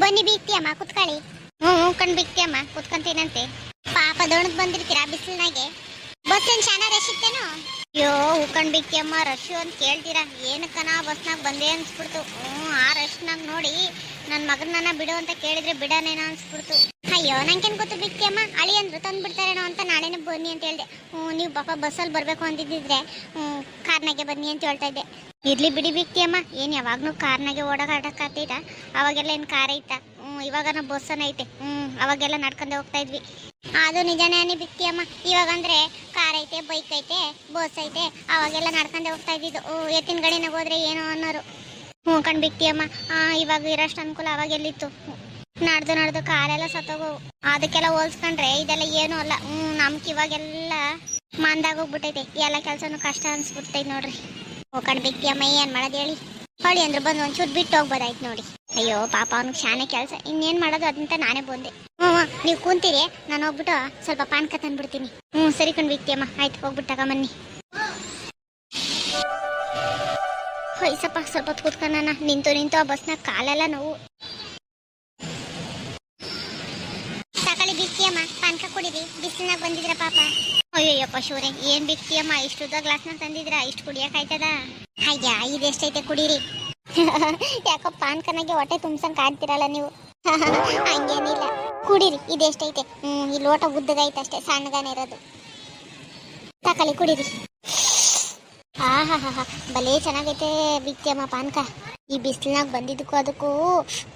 ಬನ್ನಿ ಬಿಕ್ತಿಯಮ್ಮ ಕುತ್ಕೊಳ್ಳಿ. ಹ್ಞೂ ಹ್ಞೂ ಕಣ್ ಕುತ್ಕೊಂತೀನಂತೆ. ಪಾಪ ದೊಣದ್ ಬಂದಿರ್ತೀರಾ ಬಿಸಿಲಿನಾಗೆ? ಬಸ್ಸಿನ ಶಾನ ರಶ್ ಇತ್ತೇನೋ? ಅಯ್ಯೋ ಉಕ್ಕಂಡ್ ರಶು ಅಂತ ಕೇಳ್ತೀರಾ? ಏನಕ್ಕನ ಬಸ್ನಾಗ ಬಂದೇ ಅನ್ಸ್ಬಿಡ್ತು. ಹ್ಞೂ ಆ ರಶ್ನಾಗ ನೋಡಿ ನನ್ನ ಮಗನನ್ನ ಬಿಡು ಅಂತ ಕೇಳಿದ್ರೆ ಬಿಡನೇನ ಅನ್ಸ್ಬಿಡ್ತು. ಅಯ್ಯೋ ನಂಗೆ ಗೊತ್ತು ಬಿಟ್ಟಿಯಮ್ಮ ಅಳಿ ಅಂದ್ರು ತಂದು ಬಿಡ್ತಾರೇನೋ ಅಂತ ನಾಳೆನೇ ಬನ್ನಿ ಅಂತ ಹೇಳ್ದೆ. ನೀವು ಪಾಪ ಬಸ್ಸಲ್ಲಿ ಬರಬೇಕು ಅಂತಿದ್ದಿದ್ರೆ ಕಾರ್ನಾಗೆ ಬನ್ನಿ ಅಂತ ಹೇಳ್ತಾ ಇದ್ದೆ. ಇರಲಿ ಬಿಡಿ ಬಿಕ್ತಿಯಮ್ಮ ಏನು ಯಾವಾಗ್ಲೂ ಕಾರ್ನಾಗೆ ಓಡಾಡಕ್ಕಾಗ್ತೈತ ಅವಾಗೆಲ್ಲ ಏನು ಕಾರ್ ಐತಾ ಹ್ಞೂ ಇವಾಗ ಬಸ್ಸನ್ನ ಐತೆ. ಹ್ಞೂ ಅವಾಗೆಲ್ಲ ನಡ್ಕೊಂಡೇ ಹೋಗ್ತಾ ಇದ್ವಿ. ಅದು ನಿಜನೇ ಅನಿ ಬಿಕ್ತಿಯಮ್ಮ ಇವಾಗ ಅಂದ್ರೆ ಕಾರ್ ಐತೆ ಬೈಕ್ ಐತೆ ಬಸ್ ಐತೆ ಅವಾಗೆಲ್ಲ ನಡ್ಕೊಂಡೇ ಹೋಗ್ತಾ ಇದ್ದಿದ್ದು. ಎತ್ತಿನ ಗಡಿನಾಗ ಹೋದ್ರೆ ಏನೋ ಅನ್ನೋರು. ಹ್ಞೂ ಬಿಕ್ತಿಯಮ್ಮ ಆ, ಇವಾಗ ಇರೋಷ್ಟು ಅನುಕೂಲ ಅವಾಗ ಎಲ್ಲಿತ್ತು ನಡ್ದು ನಡ್ದು ಕಾಲೆಲ್ಲ ಸತ್ತೋಗವು ಅದಕ್ಕೆಲ್ಲ ಹೋಲ್ಸ್ಕೊಂಡ್ರೆ ಇದೆಲ್ಲ ಏನೂ ಅಲ್ಲ. ಹ್ಞೂ ನಮ್ಗೆ ಇವಾಗೆಲ್ಲ ಮಂದಾಗೋಗ್ಬಿಟ್ಟೈತೆ ಎಲ್ಲ ಕೆಲಸನೂ ಕಷ್ಟ ಅನ್ಸ್ಬಿಡ್ತೈತೆ ನೋಡ್ರಿ. ಹೋಗ್ಕೊಂಡ್ ಬಿಟ್ಟಿ ಬಿಕ್ತಿಯಮ್ಮ ಏನು ಮಾಡೋದು ಹೇಳಿ? ಹೊಳಿ ಅಂದ್ರೆ ಬಂದು ಒಂಚೂರು ಬಿಟ್ಟು ಹೋಗ್ಬೋದಾಯ್ತು ನೋಡಿ. ಅಯ್ಯೋ, ಪಾಪ ಅವ್ನಿಗೆ ಶಾನೆ ಕೆಲಸ. ಇನ್ನೇನು ಮಾಡೋದು ಅದಂತ ನಾನೇ ಬಂದೆ. ಹ್ಞೂ ನೀವ್ ಕೂತೀರಿ, ನಾನು ಹೋಗ್ಬಿಟ್ಟು ಸ್ವಲ್ಪ ಪಾನ್ಕ ತಂದ್ಬಿಡ್ತೀನಿ. ಹ್ಞೂ ಸರಿ ಕಣ್ ಬಿಕ್ತಿಯಮ್ಮ ಆಯ್ತು ಹೋಗ್ಬಿಟ್ಟು ಬನ್ನಿ. ಹೊಯ್ಸಪ್ಪ ಸ್ವಲ್ಪ ಹೊತ್ತು ಕೂತ್ಕೊಳ್ಳೋಣ ನಿಂತು ನಿಂತು ಆ ಬಸ್ನಾಗ ಕಾಲೆಲ್ಲ ನೋವು. ತಕೊಳ್ಳಿ ಪಾನಕ ಕುಡಿರಿ. ಬಿಸಿಲಿನಾಗ ಬಂದಿದ್ರ ಪಾಪ. ಅಯ್ಯಯ್ಯಪ್ಪ ಶಿವರೇ, ಏನ್ ಬಿಕ್ತಿಯಮ್ಮ ಗ್ಲಾಸ್ನ ತಂದಿದ್ರ ಇಷ್ಟು ಕುಡಿಯಕ್ ಆಯ್ತದ? ಅಯ್ಯ ಇದೆಷ್ಟೈತೆ ಕುಡೀರಿ. ಯಾಕೋ ಪಾನ್ಕನಾಗೆ ಹೊಟ್ಟೆ ತುಂಬಸಂಗ್ ಕಾಣ್ತಿರಲ್ಲ ನೀವು. ಹಂಗೇನಿಲ್ಲ ಕುಡೀರಿ ಇದೆಷ್ಟೈತೆ ಹ್ಮ್ ಈ ಲೋಟ ಉದ್ದಗೈತೆ ಅಷ್ಟೇ ಸಣ್ಣಗಾನೆ ಇರೋದು. ತಕಲಿ ಕುಡೀರಿ. ಆಹಾಹಾ ಭಲೇ ಚೆನ್ನಾಗೈತೆ ಬಿತ್ತಿಯಮ್ಮ ಪಾನ್ಕ. ಈ ಬಿಸಿಲಿನಾಗ ಬಂದಿದ್ದಕ್ಕೂ ಅದಕ್ಕೂ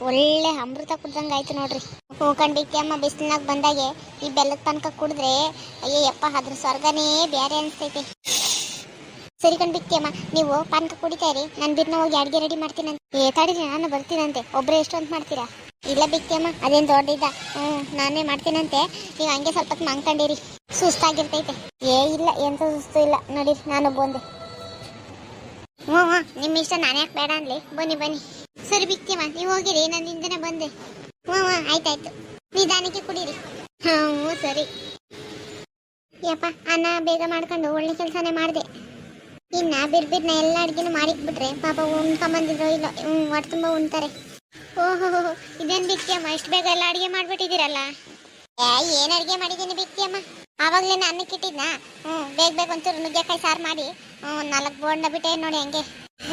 ಒಳ್ಳೆ ಅಮೃತ ಕುಡ್ದಂಗೆ ಆಯ್ತು ನೋಡ್ರಿ. ಹೂಕಂಡ್ ಬಿತ್ತಮ್ಮ ಬಿಸಿಲಿನಾಗ ಬಂದಾಗೆ ಈ ಬೆಲ್ಲದ ಪಾನ್ಕ ಕುಡಿದ್ರೆ ಅಯ್ಯಪ್ಪ ಅದ್ರ ಸ್ವರ್ಗನೇ ಬೇರೆ ಅನಿಸ್ತೈತೆ. ಸರಿ ಕಣ್ ಬಿತ್ತಮ್ಮ ನೀವು ಪಾನ್ಕ ಕುಡಿತಾ ಇರಿ. ನಾನು ಬಿರ್ನ ಹೋಗಿ ಅಡ್ಗೆ ರೆಡಿ ಮಾಡ್ತೀನಂತೆ ಏ, ತಡೀರಿ, ನಾನು ಬರ್ತೀನಂತೆ. ಒಬ್ಬರೇ ಎಷ್ಟು ಅಂತ ಮಾಡ್ತೀರಾ? ಇಲ್ಲ ಬಿಕ್ತಿಯಮ್ಮ ಅದೇನು ದೊಡ್ಡಿದ್ದ ಹ್ಞೂ ನಾನೇ ಮಾಡ್ತೀನಂತೆ. ನೀವು ಹಂಗೆ ಸ್ವಲ್ಪ ಹೊತ್ತು ಮಂಗ್ಕೊಂಡಿರಿ ಸುಸ್ತಾಗಿರ್ತೈತೆ. ಏ, ಇಲ್ಲ, ಎಂತ ಸುಸ್ತು ಇಲ್ಲ. ನೋಡಿ ನಾನು ಬಂದೆ ಹ್ಞೂ ಹ್ಞೂ ನಿಮ್ಮ ಇಷ್ಟ, ನಾನು ಯಾಕೆ ಬೇಡ ಅನ್ಲಿ? ಬನ್ನಿ ಬನ್ನಿ. ಸರಿ ಬಿಕ್ತಿಯಮ್ಮ ನೀವು ಹೋಗಿರಿ, ನಾನು ಹಿಂದೆನೆ ಬಂದೆ. ಹ್ಞೂ ಹ್ಞೂ ಆಯ್ತಾಯ್ತು. ನಿಧಾನಕ್ಕೆ ಕುಡೀರಿ. ಹ್ಞೂ ಸರಿ. ಯಪ್ಪ, ಅನ್ನ ಬೇಗ ಮಾಡ್ಕೊಂಡು ಒಳ್ಳೆ ಕೆಲಸನೇ ಮಾಡಿದೆ. ಇನ್ನ ಬಿರ್ಬಿರ್ನ ಎಲ್ಲ ಅಡುಗೆನೂ ಮಾಡಿಕ್ಬಿಟ್ರೆ ಪಾಪ ಉಣ್ಕೊಂಬಂದಿದ್ರು ಇಲ್ಲ ಹ್ಞೂ ಹೊಟ್ಟೆ ತುಂಬ ಉಣ್ತಾರೆ. ಓಹೋ ಇದೇನು ಬಿಕ್ತಿಯಮ್ಮ ಇಷ್ಟು ಬೇಗ ಎಲ್ಲ ಅಡುಗೆ ಮಾಡಿಬಿಟ್ಟಿದ್ದೀರಲ್ಲ? ಏನು ಅಡುಗೆ ಮಾಡಿದ್ದೀನಿ ಬಿಕ್ತಿಯಮ್ಮ ಆವಾಗಲೇ ಅನ್ನಕ್ಕೆ ಇಟ್ಟಿದ್ನ? ಹ್ಞೂ ಬೇಗ ಬೇಗ ಒಂಚೂರು ನುಗ್ಗೆಕಾಯಿ ಸಾರು ಮಾಡಿ ಹ್ಞೂ ನಾಲ್ಕು ಬೋಂಡ ಬಿಟ್ಟೆ ನೋಡಿ ಹಂಗೆ.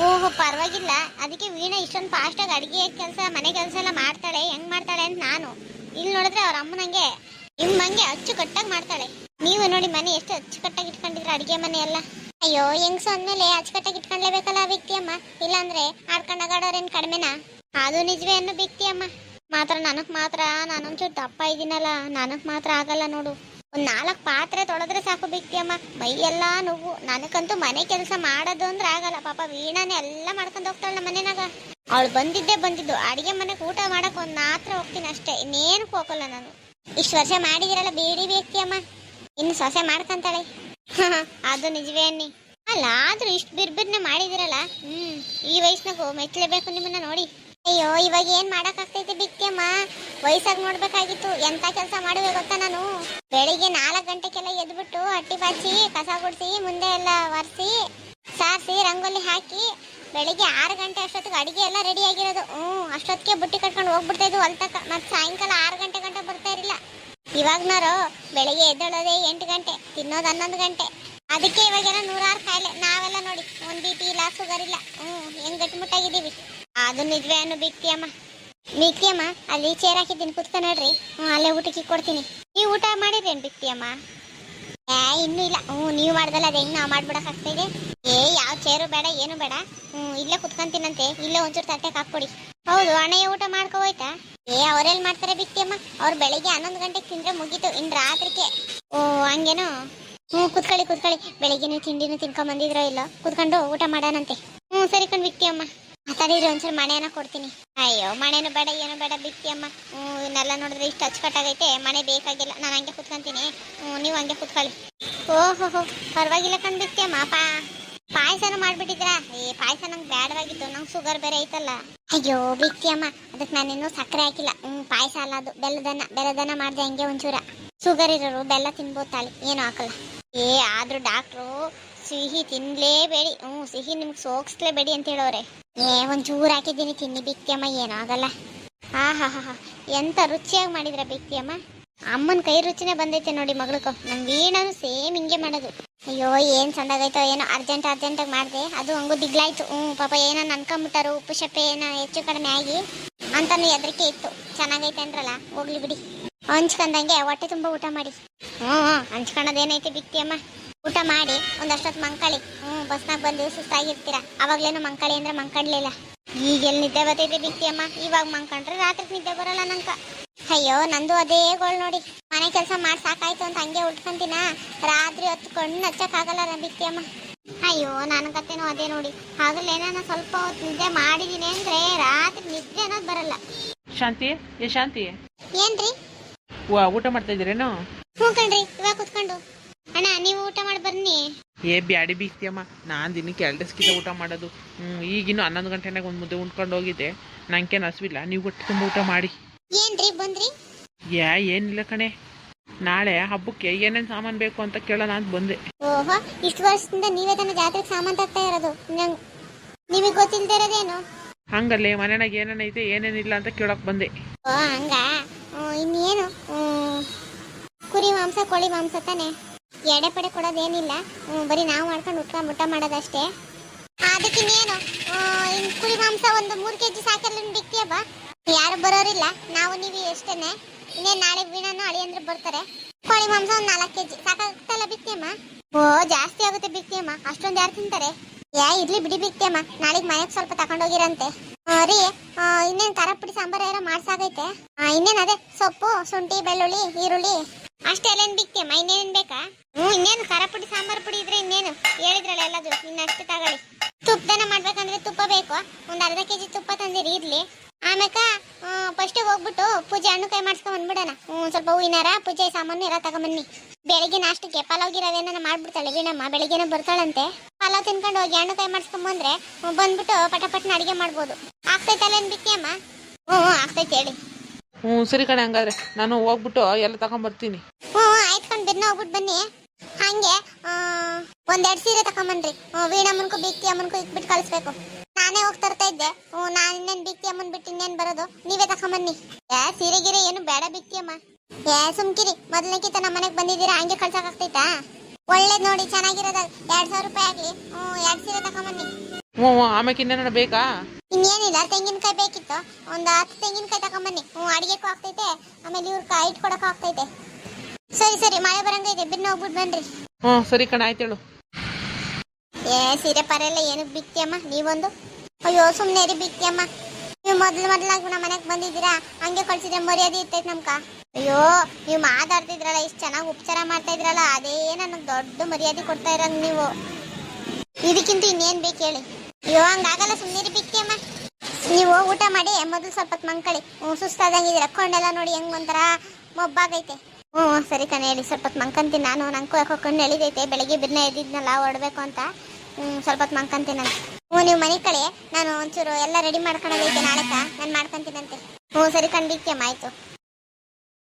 ಓಹೋ, ಪರವಾಗಿಲ್ಲ. ಅದಕ್ಕೆ ವೀಣಾ ಇಷ್ಟೊಂದು ಫಾಸ್ಟಾಗಿ ಅಡಿಗೆ ಕೆಲಸ, ಮನೆ ಕೆಲಸ ಎಲ್ಲ ಮಾಡ್ತಾಳೆ, ಹೆಂಗ್ ಮಾಡ್ತಾಳೆ ಅಂತ ನಾನು. ಇಲ್ಲಿ ನೋಡಿದ್ರೆ ಅವ್ರ ಅಮ್ಮನಂಗೆ ನಿಮ್ಮಂಗೆ ಅಚ್ಚುಕಟ್ಟಾಗಿ ಮಾಡ್ತಾಳೆ. ನೀವು ನೋಡಿ ಮನೆ ಎಷ್ಟು ಅಚ್ಚುಕಟ್ಟಾಗಿ ಇಟ್ಕೊಂಡಿದ್ರ ಅಡುಗೆ ಮನೆ ಎಲ್ಲ. ಅಯ್ಯೋ, ಹೆಂಗ್ಸು ಅಂದ್ಮೇಲೆ ಅಚ್ಚುಕಟ್ಟಾಗಿ ಇಟ್ಕೊಂಡ್ಲೇಬೇಕಲ್ಲ ಆ ವ್ಯಕ್ತಿಯಮ್ಮ? ಇಲ್ಲಾಂದ್ರೆ ಆಡ್ಕೊಂಡು ಆಗಾಡೋರೇನು ಕಡಿಮೆನಾ? ಅದು ನಿಜವೇ ಅನ್ನೋ ವ್ಯಕ್ತಿಯಮ್ಮ. ಮಾತ್ರ ನನಗೆ ಮಾತ್ರ, ನಾನೊಂಚೂರು ದಪ್ಪ ಇದ್ದೀನಲ್ಲ, ನನಗೆ ಮಾತ್ರ ಆಗಲ್ಲ ನೋಡು. ಒಂದ್ ನಾಲ್ಕು ಪಾತ್ರೆ ತೊಳೆದ್ರೆ ಸಾಕು ಬಿಕ್ತಿಯಮ್ಮ ಮೈಯೆಲ್ಲ ನೋವು. ನನಗಂತೂ ಮನೆ ಕೆಲಸ ಮಾಡೋದು ಅಂದ್ರೆ ಆಗಲ್ಲ. ಪಾಪ ವೀಣಾನೆ ಎಲ್ಲ ಮಾಡ್ಕೊಂಡು ಹೋಗ್ತಾಳೆ ನಮ್ಮ ಮನೆನಾಗ. ಅವಳು ಬಂದಿದ್ದೇ ಬಂದಿದ್ದು. ಅಡಿಗೆ ಮನೆಗೆ ಊಟ ಮಾಡಕ್ ಒಂದ್ ಮಾತ್ರ ಹೋಗ್ತೀನಿ ಅಷ್ಟೇ. ಇನ್ನೇನು ಹೋಗಲ್ಲ ನಾನು. ಇಷ್ಟು ವರ್ಷ ಮಾಡಿದಿರಲ್ಲ, ಬೇಡಿ ಬೇಕಿಯಮ್ಮ. ಇನ್ನು ಸೊಸೆ ಮಾಡ್ಕಂತಾಳೆ. ಅದು ನಿಜವೇ ಅನ್ನಿ. ಅಲ್ಲ ಇಷ್ಟು ಬಿರ್ಬಿರ್ನೆ ಮಾಡಿದಿರಲ್ಲ? ಹ್ಮ್, ಈ ವಯಸ್ಸಿನಾಗ ಮೆಚ್ಚಲೇಬೇಕು ನಿಮ್ಮನ್ನ ನೋಡಿ. ಇವಾಗ ಏನ್ ಮಾಡಕ್ ಆಗ್ತೈತಿ ಬಿಕ್ತಿಯಮ್ಮ ವಯಸ್ಸಾಗಿ ನೋಡ್ಬೇಕಾಗಿತ್ತು. ಎಂತ ಕೆಲಸ ಮಾಡುವೆ ಗೊತ್ತಾ ನಾನು? ಬೆಳಿಗ್ಗೆ ನಾಲ್ಕು ಗಂಟೆಗೆಲ್ಲ ಎದ್ಬಿಟ್ಟು ಹಟ್ಟಿ ಬಾಚಿ ಕಸ ಗುಡಿಸಿ, ಮುಂದೆ ಎಲ್ಲ ಒರೆಸಿ, ಸಾರಿಸಿ, ರಂಗೋಲಿ ಹಾಕಿ ಬೆಳಿಗ್ಗೆ ಆರು ಗಂಟೆ ಅಷ್ಟೊತ್ತಿಗೆ ಅಡಿಗೆ ಎಲ್ಲ ರೆಡಿ ಆಗಿರೋದು. ಹ್ಞೂ ಅಷ್ಟೊತ್ತಿಗೆ ಬುಟ್ಟಿ ಕಟ್ಕೊಂಡು ಹೋಗ್ಬಿಡ್ತಾ ಇದ್ವು ಹೊಲ್ತಕ. ಮತ್ತೆ ಸಾಯಂಕಾಲ ಆರು ಗಂಟೆ ಗಂಟೆ ಬರ್ತಾ ಇರಲಿಲ್ಲ. ಇವಾಗ್ನಾರು ಬೆಳಿಗ್ಗೆ ಎದ್ದೇಳೋದೇ ಎಂಟು ಗಂಟೆ, ತಿನ್ನೋದು ಹನ್ನೊಂದು ಗಂಟೆ. ಅದಕ್ಕೆ ಇವಾಗೆಲ್ಲ ನೂರಾರು ಕಾಯಿಲೆ. ನಾವೆಲ್ಲ ನೋಡಿ, ಒಂದ್ ಬಿ ಪಿ ಇಲ್ಲ ಶುಗರ್ ಇಲ್ಲ. ಗಟ್ಟಿಮುಟ್ಟಾಗಿದ್ದೀವಿ ಅದು ನಿಜವೇ ಅನ್ನು ಬಿಕ್ತಿಯಮ್ಮ ಬಿಕ್ತಿಯಮ್ಮ ಅಲ್ಲಿ ಚೇರ್ ಹಾಕಿದ್ದೀನಿ, ಕುತ್ಕ ಹ್ಞೂ, ಅಲ್ಲೇ ಊಟಕ್ಕೆ ಕೊಡ್ತೀನಿ. ನೀವು ಊಟ ಮಾಡಿದ್ರೇನು ಬಿಕ್ತಿಯಮ್ಮ ಏ, ಇನ್ನೂ ಇಲ್ಲ. ಹ್ಞೂ, ನೀವು ಮಾಡ್ದಲ್ಲ, ಅದು ಹೆಂಗೆ ನಾವು ಮಾಡ್ಬಿಡೋಕ್ಕಾಗ್ತಾ ಇದೆ. ಏ, ಯಾವ ಚೇರು ಬೇಡ, ಏನು ಬೇಡ. ಹ್ಞೂ, ಇಲ್ಲೇ ಕುತ್ಕೊಂತೀನಂತೆ. ಇಲ್ಲೇ ಒಂಚೂರು ತಟ್ಟೆಗೆ ಹಾಕ್ಕೊಡಿ. ಹೌದು, ಅಣ್ಣಯ್ಯ ಊಟ ಮಾಡ್ಕೋ ಹೋಯ್ತಾ? ಏ ಅವರೆಲ್ಲಿ ಮಾಡ್ತಾರೆ ಬಿಕ್ತಿಯಮ್ಮ ಅವ್ರು ಬೆಳಿಗ್ಗೆ ಹನ್ನೊಂದು ಗಂಟೆಗೆ ತಿಂದ್ರೆ ಮುಗೀತು, ಇನ್ನು ರಾತ್ರಿಗೆ. ಓ, ಹಂಗೇನು? ಹ್ಞೂ, ಕುತ್ಕೊಳ್ಳಿ ಕುತ್ಕೊಳ್ಳಿ. ಬೆಳಿಗ್ಗೆನೂ ತಿಂಡಿನೂ ತಿನ್ಕೊಂಡ್ ಬಂದಿದ್ರೋ ಇಲ್ಲ? ಕುತ್ಕೊಂಡು ಊಟ ಮಾಡೋಣಂತೆ. ಹ್ಞೂ, ಸರಿ ಕಣ್ ಬಿಕ್ತಿಯಮ್ಮ ಮಾತಾಡಿದ್ರೆ ಒಂದ್ಸಲ ಮಣೆನ ಕೊಡ್ತೀನಿ. ಅಯ್ಯೋ, ಮಣೆನೂ ಬೇಡ, ಏನು ಬೇಡ ಬಿಕ್ತಿಯಮ್ಮ ಹ್ಞೂ ಇವನ್ನೆಲ್ಲ ನೋಡಿದ್ರೆ ಇಷ್ಟು ಅಚ್ಚುಕಟ್ಟಾಗೈತೆ. ಮನೆ ಬೇಕಾಗಿಲ್ಲ, ನಾನು ಹಂಗೆ ಕುತ್ಕೊಂತೀನಿ. ನೀವು ಹಂಗೆ ಕುತ್ಕೊಳ್ಳಿ. ಓಹೋ ಪರವಾಗಿಲ್ಲ ಕಣ್ ಬಿಕ್ತಿಯಮ್ಮ ಪಾ, ಪಾಯಸನೂ ಮಾಡ್ಬಿಟ್ಟಿದ್ರಾ ಏ, ಪಾಯಸ ನಂಗೆ ಬೇಡವಾಗಿತ್ತು ನಂಗೆ ಶುಗರ್ ಬೇರೆ ಐತಲ್ಲ. ಅಯ್ಯೋ ಬಿಕ್ತಿಯಮ್ಮ ಅದಕ್ಕೆ ನಾನಿನ್ನೂ ಸಕ್ಕರೆ ಹಾಕಿಲ್ಲ. ಹ್ಞೂ, ಪಾಯಸ ಅಲ್ಲ ಅದು, ಬೆಲ್ಲದನ್ನ ಬೆಲ್ಲದನ್ನ ಮಾಡಿದೆ ಹಂಗೆ ಒಂಚೂರ. ಶುಗರ್ ಇರೋರು, ಬೆಲ್ಲ ತಿನ್ಬೋದು ತಾಳಿ, ಏನು ಹಾಕಲ್ಲ. ಏ, ಆದ್ರೂ ಡಾಕ್ಟ್ರು ಸಿಹಿ ತಿನ್ಲೇಬೇಡಿ. ಹ್ಞೂ, ಸಿಹಿ ನಿಮ್ಗೆ ಸೋಗಿಸ್ಲೇಬೇಡಿ ಅಂತ ಹೇಳೋರೆ. ಏ ಒಂಚೂರು ಹಾಕಿದ್ದೀನಿ, ತಿನ್ನಿ ಬಿಕ್ತಿಯಮ್ಮ, ಏನಾಗಲ್ಲ. ಹಾ ಹಾ ಹಾ ಎಂತ ರುಚಿಯಾಗಿ ಮಾಡಿದ್ರ ಬಿಕ್ತಿಯಮ್ಮ? ಅಮ್ಮನ ಕೈ ರುಚಿನೇ ಬಂದೈತೆ ನೋಡಿ ಮಗಳಿಗೂ ನಮ್ಮ ವೀಣನು ಸೇಮ್ ಹಿಂಗೆ ಮಾಡೋದು. ಅಯ್ಯೋ, ಏನ್ ಸಂದಾಗೈತೋ ಏನೋ ಅರ್ಜೆಂಟ್ ಅರ್ಜೆಂಟಾಗಿ ಮಾಡಿದೆ. ಅದು ಹಂಗು ದಿಗ್ಲಾಯ್ತು. ಹ್ಞೂ, ಪಾಪ ಏನೋ ಅನ್ಕೊಂಬಿಟ್ಟಾರು ಉಪ್ಪು ಶಪ್ಪೆ ಏನೋ ಹೆಚ್ಚು ಕಡಿಮೆ ಆಗಿ ಅಂತಾನು ಹೆದರಿಕೆ ಇತ್ತು. ಚೆನ್ನಾಗೈತೆ ಅಂದ್ರಲ್ಲ, ಹೋಗ್ಲಿ ಬಿಡಿ. ಹಂಚ್ಕೊಂಡಂಗೆ ಹೊಟ್ಟೆ ತುಂಬ ಊಟ ಮಾಡಿ. ಹ್ಞೂ ಹ್ಞೂ. ಹಂಚ್ಕೊಳ್ಳೋದು ಏನೈತೆ ಬಿಕ್ತಿಯಮ್ಮ? ಊಟ ಮಾಡಿ ಒಂದಷ್ಟೊತ್ತು ಮಂಕಳಿ. ಹ್ಞೂ ಬಸ್ನಾಗ ಬಂದು ಸುಸ್ತಾಗಿರ್ತೀರ. ಅವಾಗ್ಲೇನು ಮಂಕಳಿ ಅಂದ್ರೆ ಮಂಕಡ್ಲಿಲ್ಲ. ಈಗೆಲ್ಲಿ ನಿದ್ದೆ ಬರ್ತೈತೆ ಬಿಕ್ತಿಯಮ್ಮ ಇವಾಗ ಮಂಕಂಡ್ರೆ ರಾತ್ರಿ ನಿದ್ದೆ ಬರಲ್ಲ ನಂಕ ಅಯ್ಯೋ ನಂದು ಅದೇ ಗೋಳ್ ನೋಡಿ. ಮನೆ ಕೆಲಸ ಮಾಡಿ ಸಾಕಾಯ್ತು ಅಂತ ಹಂಗೆ ಉಟ್ಕೊಂತೀನ? ರಾತ್ರಿ ಹೊತ್ತು ಕಣ್ಣು ಹಚ್ಚಕ್ಕಾಗಲ್ಲ ನಾ ಬಿಕ್ತಿಯಮ್ಮ ಅಯ್ಯೋ ನನ್ನ ಕತೆನೂ ಅದೇ ನೋಡಿ. ಹಾಗಲ್ಲ ಏನಾನ ಸ್ವಲ್ಪ ಹೊತ್ತು ನಿದ್ದೆ ಮಾಡಿದೀನಿ ಅಂದ್ರೆ ರಾತ್ರಿ ನಿದ್ದೆ ಅನ್ನೋದು ಬರಲ್ಲ. ಶಾಂತಿ ಏ ಶಾಂತಿ. ಏನ್ರಿ? ಊಟ ಮಾಡ್ತಾ ಇದ್ದೀರೇನು? ಹ್ಞೂ ಕಣ್ರಿ ಇವಾಗ ಕುತ್ಕೊಂಡು. ಅಣ್ಣ ನೀವು ಊಟ ಮಾಡಿ ಬನ್ನಿ. ಏ ಬ್ಯಾಡಿ ಬೀಗ್ತಿಯಮ್ಮ ನಾನು ದಿನಕ್ಕೆ ಎರಡು ಸ್ಕಿತ ಊಟ ಮಾಡೋದು. ಹ್ಞೂ ಈಗಿನ್ನು ಹನ್ನೊಂದು ಗಂಟೆನಾಗ ಒಂದು ಮುದ್ದೆ ಉಂಡ್ಕೊಂಡು ಹೋಗಿದ್ದೆ. ನಂಗೆ ಹಸ್ವಿಲ್ಲ. ನೀವು ಹೊಟ್ಟೆ ತುಂಬ ಊಟ ಮಾಡಿ. ಏನ್ರಿ ಬಂದ್ರಿ? ಯಾ ಏನಿಲ್ಲ ಕಣೆ. ನಾಳೆ ಹಬ್ಬಕ್ಕೆ ಏನೇನು ಸಾಮಾನು ಬೇಕು ಅಂತ ಕೇಳೋಣ ಅಂತ ಬಂದೆ. ಓಹೋ ಇಷ್ಟು ವರ್ಷದಿಂದ ನೀವೇ ತಾನೇ ಜಾತ್ರೆಗೆ ಸಾಮಾನು ತರ್ತಾ ಇರೋದು. ನಿಮಗೆ ಗೊತ್ತಿಲ್ಲದೆ ಇರೋದೇನು? ಹಂಗಲ್ಲೇ ಮನೆಯಾಗ ಏನೇನೈತೆ ಏನೇನಿಲ್ಲ ಅಂತ ಕೇಳಕ್ ಬಂದೆ. ಓ ಹಂಗ? ಇನ್ನೇನು? ಹ್ಮ್, ಕುರಿ ಮಾಂಸ ಕೋಳಿ ಮಾಂಸ ತಾನೆ? ಎಡೆ ಪಡೆ ಕೊಡೋದೇನಿಲ್ಲ ಬರೀ ನಾವು ಮಾಡ್ಕೊಂಡು ಊಟ ಊಟ ಮಾಡೋದಷ್ಟೇ. ಅದಕ್ಕೆ ಇನ್ನೇನು? ಕುರಿ ಮಾಂಸ ಒಂದು ಮೂರು ಕೆಜಿ ಸಾಕಲ್ಲ ಬಿಕ್ತಿಯಬ್ಬ ಯಾರು ಬರೋರಿಲ್ಲ, ನಾವು ನೀವು ಎಷ್ಟೇನೆ ಇನ್ನೇನು ನಾಳೆ ವೀಣಾನು ಅಳಿ ಅಂದ್ರೆ ಬರ್ತಾರೆ. ಕೋಳಿ ಮಾಂಸ ಒಂದು ನಾಲ್ಕು ಕೆಜಿ. ಸಾಕಾಗ್ತಲ್ಲ ಬಿಕ್ತಿಯಮ್ಮ ಓ, ಜಾಸ್ತಿ ಆಗುತ್ತೆ ಬಿಕ್ತಿಯಮ್ಮ ಅಷ್ಟೊಂದು ಯಾರು ತಿಂತಾರೆ? ಯಾ ಇರ್ಲಿ ಬಿಡಿ ಬಿಕ್ತಿಯಮ್ಮ ನಾಳೆಗೆ ಮನೆಗೆ ಸ್ವಲ್ಪ ತಗೊಂಡೋಗಿರಂತೆ. ರೀ ಇನ್ನೇನು ಖಾರ ಪುಡಿ ಸಾಂಬಾರು ಯಾರೋ ಮಾಡ್ಸಾಗೈತೆ? ಇನ್ನೇನ್ ಅದೇ, ಸೊಪ್ಪು, ಶುಂಠಿ, ಬೆಳ್ಳುಳ್ಳಿ, ಈರುಳ್ಳಿ. ಅಷ್ಟೇ ಎಲ್ಲ ಬಿಕ್ತಿಯಮ್ಮ ಇನ್ನೇನ್ ಬೇಕಾ? ಹ್ಞೂ, ಇನ್ನೇನು? ಖಾರ ಪುಡಿ, ಸಾಂಬಾರ್ ಪುಡಿ ಇದ್ರೆ ಇನ್ನೇನು? ಹೇಳಿದ್ರಲ್ಲ ಎಲ್ಲದು ಇನ್ನಷ್ಟು ತಗೊಳ್ಳಿ. ತುಪ್ಪದನ ಮಾಡ್ಬೇಕಂದ್ರೆ ತುಪ್ಪ ಬೇಕು. ಒಂದು ಅರ್ಧ ಕೆಜಿ ತುಪ್ಪ ತಂದಿರಿ, ಇರ್ಲಿ. ಆಮ್ಯಾಕ ಫಸ್ಟ್ ಹೋಗ್ಬಿಟ್ಟು ಪೂಜೆ ಹಣ್ಣು ಕೈ ಮಾಡ್ಸ್ಕೊಂಡ್ ಬಂದ್ಬಿಡೋಣ. ಹ್ಞೂ, ಸ್ವಲ್ಪ ಹೂವಿನಾರ, ಪೂಜೆ ಸಾಮಾನು ಎಲ್ಲ ತಗೊಂಬನ್ನಿ. ಬೆಳಿಗ್ಗೆ ನಾಷ್ಟಕ್ಕೆ ಪಲಾವ್ ಗಿರವೇನ ಮಾಡ್ಬಿಡ್ತಾಳೆ ವೀಣಮ್ಮ, ಬೆಳಿಗ್ಗೆನೆ ಬರ್ತಾಳಂತೆ. ಪಲಾವ್ ತಿನ್ಕೊಂಡು ಹೋಗಿ ಹಣ್ಣು ಕೈ ಮಾಡಿಸ್ಕೊಂಬಂದ್ರೆ ಬಂದ್ರೆ ಪಟ ಪಟ್ನ ಅಡುಗೆ ಮಾಡ್ಬೋದು. ಆಗ್ತೈತಲ್ಲ ಹ್ಞೂ ಹ್ಞೂ, ಆಗ್ತೈತೆ ಹೇಳಿ. ಹ್ಞೂ ಸರಿ ಕಣೆ ಹಂಗಾದ್ರೆ ನಾನು ಹೋಗ್ಬಿಟ್ಟು ಎಲ್ಲ ತಗೊಂಬರ್ತೀನಿ. ಹ್ಞೂ ಹೋಗ್ಬಿಟ್ಟು ಬನ್ನಿ ಹಂಗೆ ಒಂದೆರಡು ಸೀರೆ ತಗೊಂಬನ್ರಿ. ವೀಣಮ್ಮನ್ಕು ಬಿಕ್ತಿ ಅಮ್ಮನ್ಕು ಇಟ್ಬಿಟ್ಟು ಕಳಿಸ್ಬೇಕು. ನಾನೇ ಹೋಗಿ ತರ್ತಾ ಇದ್ದೆ. ಹ್ಞೂ ನಾನು ಇನ್ನೇನು ಬಿಕ್ತಿ ಅಮ್ಮನ್ ಬಿಟ್ಟು ಇನ್ನೇನು ಬರೋದು? ನೀವೇ ತಗೊಂಬನ್ನಿ. ಯಾ ಸೀರೆ ಗಿರೆ ಏನು ಬೇಡ ಬಿಕ್ಕಿ ಅಮ್ಮ. ಏ ಸುಮ್ಕಿರಿ. ಮೊದಲನೇಕಿತ ನಮ್ಮ ಮನೆಗೆ ಬಂದಿದ್ದೀರಾ ಹಂಗೆ ಕಳ್ಸಕ್ಕಾಗ್ತೈತಾ ಒಳ್ಳೇದು ನೋಡಿ ಚೆನ್ನಾಗಿರೋದ ಎರಡು ಸಾವಿರ ರೂಪಾಯಿ ಆಗಲಿ. ಹ್ಞೂ ಎರಡು ಸೀರೆ ತಗೊಂಬನ್ನಿ. ಹ್ಞೂ ಆಮೇಲೆ ಇನ್ನೇನ ಬೇಕಾ? ಇನ್ನೇನಿಲ್ಲ ತೆಂಗಿನಕಾಯಿ ಬೇಕಿತ್ತು. ಒಂದು ಹತ್ತು ತೆಂಗಿನಕಾಯಿ ತಗೊಂಬನ್ನಿ. ಹ್ಞೂ ಅಡಿಗೆಕ್ಕೂ ಆಗ್ತೈತೆ. ಆಮೇಲೆ ಇವ್ರ ಕಾಯಿ ಇಟ್ಕೊಡಕ್ಕೂ ಆಗ್ತೈತೆ. ಸರಿ ಸರಿ ಮಳೆ ಬರಂಗೈತೆ ಬಿನ್ನ ಹೋಗ್ಬಿಟ್ಟು ಬನ್ರಿ. ಹ್ಞೂ ಸರಿ ಕಣ ಆಯ್ತೇಳು ಏ ಸೀರೆ ಪರೆಲ್ಲ ಏನಕ್ಕೆ ಬಿಕ್ತಿಯಮ್ಮ ನೀವೊಂದು? ಅಯ್ಯೋ ಸುಮ್ಮನೆ ರೀ ಬಿಕ್ತಿಯಮ್ಮ ನೀವು ಮೊದಲು ಮೊದಲಾಗಿ ನಮ್ಮ ಮನೆಗೆ ಬಂದಿದ್ದೀರಾ? ಹಂಗೆ ಕಳ್ಸಿದ್ರೆ ಮರ್ಯಾದೆ ಇರ್ತೈತೆ ನಮ್ಕ. ಅಯ್ಯೋ ನೀವು ಮಾತಾಡ್ತಿದ್ರಲ್ಲ ಇಷ್ಟು ಚೆನ್ನಾಗಿ ಉಪಚಾರ ಮಾಡ್ತಾ ಇದ್ರಲ್ಲ ಅದೇ ನನಗೆ ದೊಡ್ಡ ಮರ್ಯಾದೆ ಕೊಡ್ತಾ ಇರಂಗೆ ನೀವು. ಇದಕ್ಕಿಂತ ಇನ್ನೇನು ಬೇಕು ಹೇಳಿ? ಅಯ್ಯೋ, ಹಂಗಾಗಲ್ಲ ಸುಮ್ಮನೆ ಬಿಕ್ತಿಯಮ್ಮ ನೀವು ಊಟ ಮಾಡಿ, ಮೊದಲು ಸ್ವಲ್ಪ ಮಂಕಳಿ ಹ್ಞೂ ಸುಸ್ತಾದಂಗಿದ್ದೀರ. ಕೊಂಡೆಲ್ಲ ನೋಡಿ ಹೆಂಗ್ ಒಂಥರ ಮೊಬ್ಬಾಗೈತೆ. ಹ್ಞೂ ಸರಿ ಕಣೆ, ಹೇಳಿ. ಸ್ವಲ್ಪ ಹೊತ್ತು ಮಂಕಂತೀನಿ ನಾನು. ನಂಗೂ ಯಾಕೋ ಕಣ್ಣು ಎಳಿದೈತೆ. ಬೆಳಿಗ್ಗೆ ಬಿರ್ನ ಎದ್ದಿದ್ನಲ್ಲ, ಹೊಡ್ಬೇಕು ಅಂತ. ಹ್ಞೂ ಸ್ವಲ್ಪ ಹೊತ್ತು ಮಂಕಂತೀನಂತೆ ಹ್ಞೂ ನೀವು ಮನೆ ಕಡೆ ನಾನು ಒಂಚೂರು ಎಲ್ಲ ರೆಡಿ ಮಾಡ್ಕೊಳೋದೈತೆ ನಾಳೆಕ ನಾನು ಮಾಡ್ಕೊಂತೀನಂತೆ. ಹ್ಞೂ ಸರಿ ಕಂಡಿಕ್ಯಮ್ಮ ಆಯ್ತು.